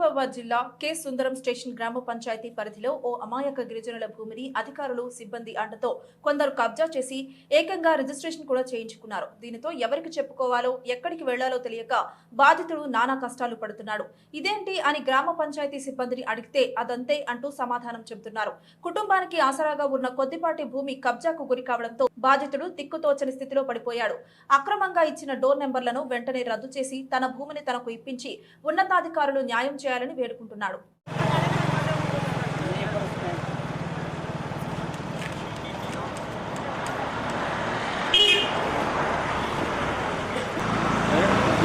మహబూబాబాద్ జిల్లా కె సుందరం స్టేషన్ గ్రామ పంచాయతీ పరిధిలో ఓ అమాయక గిరిజనుల భూమిని అధికారులు సిబ్బంది అండతో కొందరు కబ్జా చేసి ఏకంగా రిజిస్ట్రేషన్ కూడా చేయించుకున్నారు. దీనితో ఎవరికి చెప్పుకోవాలో ఎక్కడికి వెళ్ళాలో తెలియక బాధితుడు నానా కష్టాలు పడుతున్నాడు. ఇదేంటి అని గ్రామ పంచాయతీ సిబ్బందిని అడిగితే అదంతే అంటూ సమాధానం చెబుతున్నారు. కుటుంబానికి ఆసరాగా ఉన్న కొద్దిపాటి భూమి కబ్జాకు గురి కావడంతో బాధితుడు దిక్కుతోచని స్థితిలో పడిపోయాడు. అక్రమంగా ఇచ్చిన డోర్ నెంబర్లను వెంటనే రద్దు చేసి తన భూమిని తనకు ఇప్పించి ఉన్నతాధికారులు న్యాయం చేయాలని వేడుకుంటున్నాడు.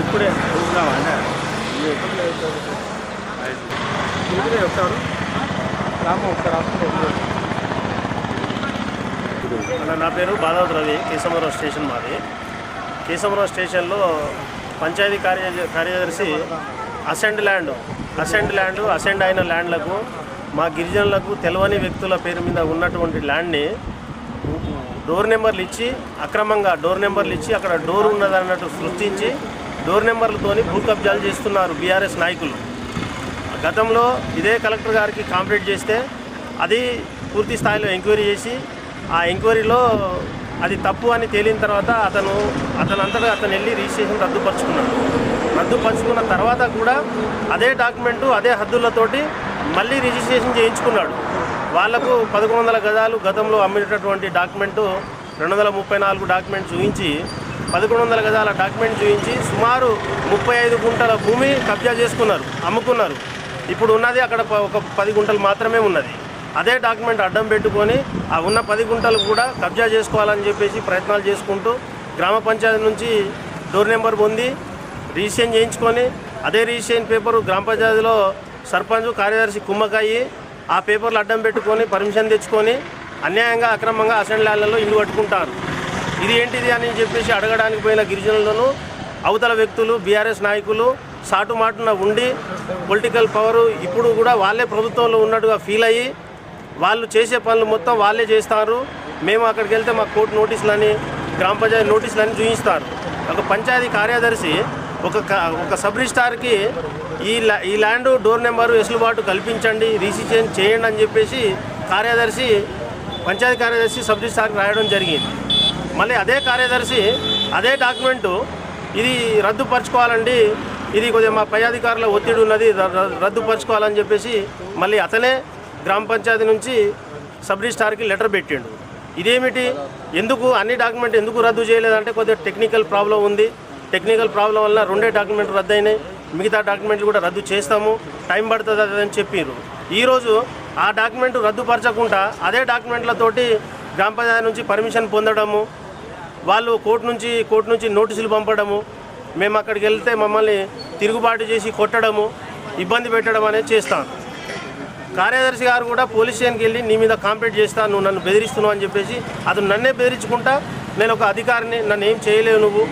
ఇప్పుడే చూద్దామా అన్న? ఇప్పుడే చెప్తాడు రామ ఒకసారి అన్న నా పేరు బాదావతి రవి కేశవరావు స్టేషన్ మాది. కేశవరావు స్టేషన్లో పంచాయతీ కార్య కార్యదర్శి assigned land assigned land assigned అయిన ల్యాండ్లకు మా గిరిజనులకు తెలవని వ్యక్తుల పేరు మీద ఉన్నటువంటి ల్యాండ్ని డోర్ నెంబర్లు ఇచ్చి అక్రమంగా డోర్ నెంబర్లు ఇచ్చి అక్కడ డోర్ ఉన్నదన్నట్టు సృష్టించి డోర్ నెంబర్లతోని భూ కబ్జాలు చేస్తున్నారు బీఆర్ఎస్ నాయకులు. గతంలో ఇదే కలెక్టర్ గారికి కాంప్లీట్ చేస్తే అది పూర్తి స్థాయిలో ఎంక్వైరీ చేసి ఆ ఎంక్వైరీలో అది తప్పు అని తేలిన తర్వాత అతను అతను అంతటా అతను వెళ్ళి రిజిస్ట్రేషన్ రద్దుపరుచుకున్నాడు. రద్దుపరుచుకున్న తర్వాత కూడా అదే డాక్యుమెంటు అదే హద్దులతోటి మళ్ళీ రిజిస్ట్రేషన్ చేయించుకున్నాడు. వాళ్ళకు పదకొండు వందల గజాలు గతంలో అమ్మినటువంటి డాక్యుమెంటు రెండు వందల ముప్పై నాలుగు డాక్యుమెంట్ చూపించి పదకొండు వందల గజాల డాక్యుమెంట్ చూపించి సుమారు ముప్పై ఐదు గుంటల భూమి కబ్జా చేసుకున్నారు అమ్ముకున్నారు. ఇప్పుడు ఉన్నది అక్కడ ఒక పది గుంటలు మాత్రమే ఉన్నది. అదే డాక్యుమెంట్ అడ్డం పెట్టుకొని ఆ ఉన్న పది గుంటలు కూడా కబ్జా చేసుకోవాలని చెప్పేసి ప్రయత్నాలు చేసుకుంటూ గ్రామ పంచాయతీ నుంచి డోర్ నెంబర్ పొంది రిజిస్ట్రేషన్ చేయించుకొని అదే రిజిస్ట్రేషన్ పేపరు గ్రామ పంచాయతీలో సర్పంచ్ కార్యదర్శి కుమ్మకాయి ఆ పేపర్లు అడ్డం పెట్టుకొని పర్మిషన్ తెచ్చుకొని అన్యాయంగా అక్రమంగా అసెంబ్లీలలో ఇల్లు కట్టుకుంటారు. ఇది ఏంటిది అని చెప్పేసి అడగడానికి పోయిన గిరిజనులను అవతల వ్యక్తులు బీఆర్ఎస్ నాయకులు సాటుమాటున ఉండి పొలిటికల్ పవరు ఇప్పుడు కూడా వాళ్ళే ప్రభుత్వంలో ఉన్నట్టుగా ఫీల్ అయ్యి వాళ్ళు చేసే పనులు మొత్తం వాళ్ళే చేస్తారు. మేము అక్కడికి వెళ్తే మాకు కోర్టు నోటీసులని గ్రామ పంచాయతీ నోటీసులని చూపిస్తారు ఒక పంచాయతీ కార్యదర్శి ఒక ఒక సబ్ రిజిస్టార్కి ఈ ఈ ల్యాండ్ డోర్ నెంబరు వెసులుబాటు కల్పించండి రిజిస్ట్రేషన్ చేయండి అని చెప్పేసి కార్యదర్శి పంచాయతీ కార్యదర్శి సబ్ రిజిస్టార్కి రాయడం జరిగింది. మళ్ళీ అదే కార్యదర్శి అదే డాక్యుమెంటు ఇది రద్దుపరచుకోవాలండి ఇది కొద్దిగా మా పై అధికారుల ఒత్తిడి ఉన్నది రద్దుపరచుకోవాలని చెప్పేసి మళ్ళీ అతనే గ్రామ పంచాయతీ నుంచి సబ్ రిజిస్టార్కి లెటర్ పెట్టిండు. ఇదేమిటి? ఎందుకు అన్ని డాక్యుమెంట్ ఎందుకు రద్దు చేయలేదంటే కొద్దిగా టెక్నికల్ ప్రాబ్లం ఉంది. టెక్నికల్ ప్రాబ్లం వల్ల రెండే డాక్యుమెంట్ రద్దు అయినాయి మిగతా డాక్యుమెంట్లు కూడా రద్దు చేస్తాము. టైం పడుతుంది అని చెప్పారు ఈరోజు ఆ డాక్యుమెంట్ రద్దుపరచకుండా అదే డాక్యుమెంట్లతోటి గ్రామ పంచాయతీ నుంచి పర్మిషన్ పొందడము వాళ్ళు కోర్టు నుంచి కోర్టు నుంచి నోటీసులు పంపడము మేము అక్కడికి వెళ్తే మమ్మల్ని తిరుగుబాటు చేసి కొట్టడము ఇబ్బంది పెట్టడం అనేది చేస్తాం కార్యదర్శి గారు కూడా పోలీస్ స్టేషన్కి వెళ్ళి నీ మీద కాంప్లైంట్ చేస్తాను నువ్వు నన్ను బెదిరిస్తున్నావు అని చెప్పేసి అతను నన్నే బెదిరించుకుంటా నేను ఒక అధికారిని నన్ను ఏం చేయలేవు నువ్వు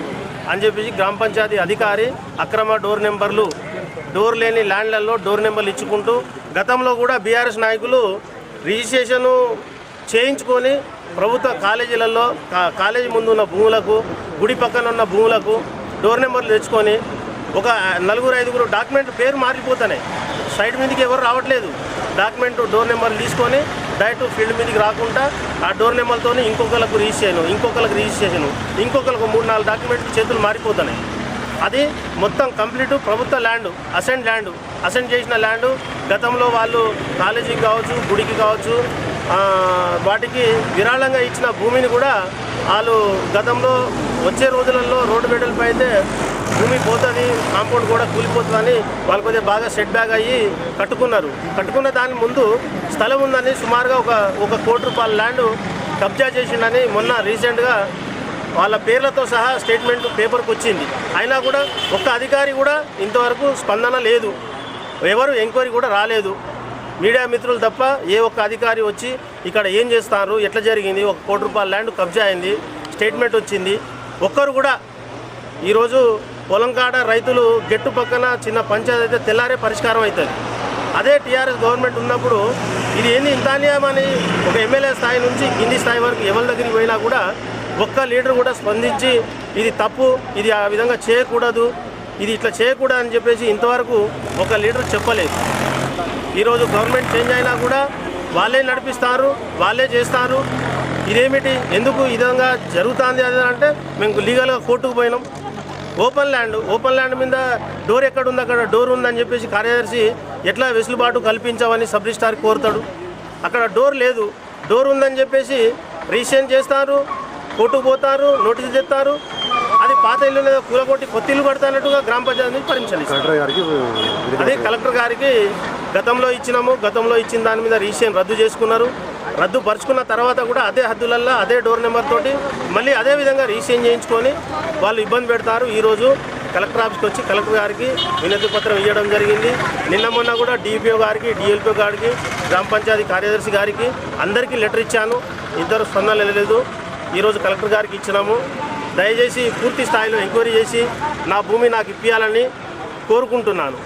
అని చెప్పేసి గ్రామ పంచాయతీ అధికారి అక్రమ డోర్ నెంబర్లు డోర్ లేని ల్యాండ్లలో డోర్ నెంబర్లు ఇచ్చుకుంటూ గతంలో కూడా బీఆర్ఎస్ నాయకులు రిజిస్ట్రేషను చేయించుకొని ప్రభుత్వ కాలేజీలలో కా- కాలేజీ ముందు ఉన్న భూములకు గుడి పక్కన ఉన్న భూములకు డోర్ నెంబర్లు తెచ్చుకొని ఒక నలుగురు ఐదుగురు డాక్యుమెంట్ పేరు మారిపోతున్నాయి. సైడ్ మీదకి ఎవరు రావట్లేదు. డాక్యుమెంట్ డోర్ నెంబర్లు తీసుకొని డైరెక్ట్ ఫీల్డ్ మీదకి రాకుండా ఆ డోర్ నెంబర్తో ఇంకొకరికి రిజిస్ట్రేషన్ ఇంకొకరికి రిజిస్ట్రేషన్ ఇంకొకరికి మూడు నాలుగు డాక్యుమెంట్లు చేతులు మారిపోతున్నాయి. అది మొత్తం కంప్లీట్ ప్రభుత్వ ల్యాండ్ అసెంట్ ల్యాండ్ అసెంట్ చేసిన ల్యాండ్. గతంలో వాళ్ళు కాలేజీకి కావచ్చు గుడికి కావచ్చు వాటికి విరాళంగా ఇచ్చిన భూమిని కూడా వాళ్ళు గతంలో వచ్చే రోజులలో రోడ్డు వెడల్పై అయితే భూమి పోతుంది కాంపౌండ్ కూడా కూలిపోతుందని వాళ్ళు కొద్దిగా బాగా సెట్ బ్యాక్ అయ్యి కట్టుకున్నారు. కట్టుకున్న దాని ముందు స్థలం ఉందని సుమారుగా ఒక ఒక కోటి రూపాయల ల్యాండ్ కబ్జా చేసిండని మొన్న రీసెంట్గా వాళ్ళ పేర్లతో సహా స్టేట్మెంట్ పేపర్కి వచ్చింది. అయినా కూడా ఒక్క అధికారి కూడా ఇంతవరకు స్పందన లేదు. ఎవరు ఎంక్వైరీ కూడా రాలేదు. మీడియా మిత్రులు తప్ప ఏ ఒక్క అధికారి వచ్చి ఇక్కడ ఏం చేస్తారు ఎట్లా జరిగింది ఒక కోటి రూపాయల ల్యాండ్ కబ్జా అయింది స్టేట్మెంట్ వచ్చింది. ఒక్కరు కూడా ఈరోజు పొలం కాడ రైతులు గెట్టు పక్కన చిన్న పంచాయతీ అయితే తెల్లారే పరిష్కారం అవుతుంది. అదే టీఆర్ఎస్ గవర్నమెంట్ ఉన్నప్పుడు ఇది ఏంది ఇంతాన్యామని ఒక ఎమ్మెల్యే స్థాయి నుంచి కింది స్థాయి వరకు ఎవరి దగ్గరికి పోయినా కూడా ఒక్క లీడర్ కూడా స్పందించి ఇది తప్పు ఇది ఆ విధంగా చేయకూడదు ఇది ఇట్లా చేయకూడదు అని చెప్పేసి ఇంతవరకు ఒక లీడర్ చెప్పలేదు. ఈరోజు గవర్నమెంట్ చేంజ్ అయినా కూడా వాళ్ళే నడిపిస్తారు వాళ్ళే చేస్తారు. ఇదేమిటి? ఎందుకు ఈ విధంగా జరుగుతుంది అది అంటే మేము లీగల్గా కోర్టుకు పోయినాం. ఓపెన్ ల్యాండ్ ఓపెన్ ల్యాండ్ మీద డోర్ ఎక్కడ ఉంది అక్కడ డోర్ ఉందని చెప్పేసి కార్యదర్శి ఎట్లా వెసులుబాటు కల్పించామని సబ్ రిజిస్టార్ కోరుతాడు. అక్కడ డోర్ లేదు. డోర్ ఉందని చెప్పేసి రిజిస్ట్రేషన్ చేస్తారు కోర్టుకు పోతారు నోటీస్ తెస్తారు. అది పాత ఇల్లు లేదా కూలగొట్టి కొత్త ఇల్లు కడతానట్టుగా గ్రామ పంచాయతీ గారికి అది కలెక్టర్ గారికి గతంలో ఇచ్చినాము గతంలో ఇచ్చిన దాని మీద రిజిస్ట్రేషన్ రద్దు చేసుకున్నారు. రద్దు పరుచుకున్న తర్వాత కూడా అదే హద్దులల్లో అదే డోర్ నెంబర్ తోటి మళ్ళీ అదే విధంగా రీచేంజ్ చేయించుకొని వాళ్ళు ఇబ్బంది పెడతారు. ఈరోజు కలెక్టర్ ఆఫీస్కి వచ్చి కలెక్టర్ గారికి వినతి పత్రం ఇవ్వడం జరిగింది. నిన్న మొన్న కూడా డిపిఓ గారికి డిఎల్పిఓ గారికి గ్రామ పంచాయతీ కార్యదర్శి గారికి అందరికీ లెటర్ ఇచ్చాను. ఇద్దరు స్పందన లేదు ఈరోజు కలెక్టర్ గారికి ఇచ్చినాము. దయచేసి పూర్తి స్థాయిలో ఎంక్వైరీ చేసి నా భూమి నాకు ఇప్పించాలని కోరుకుంటున్నాను.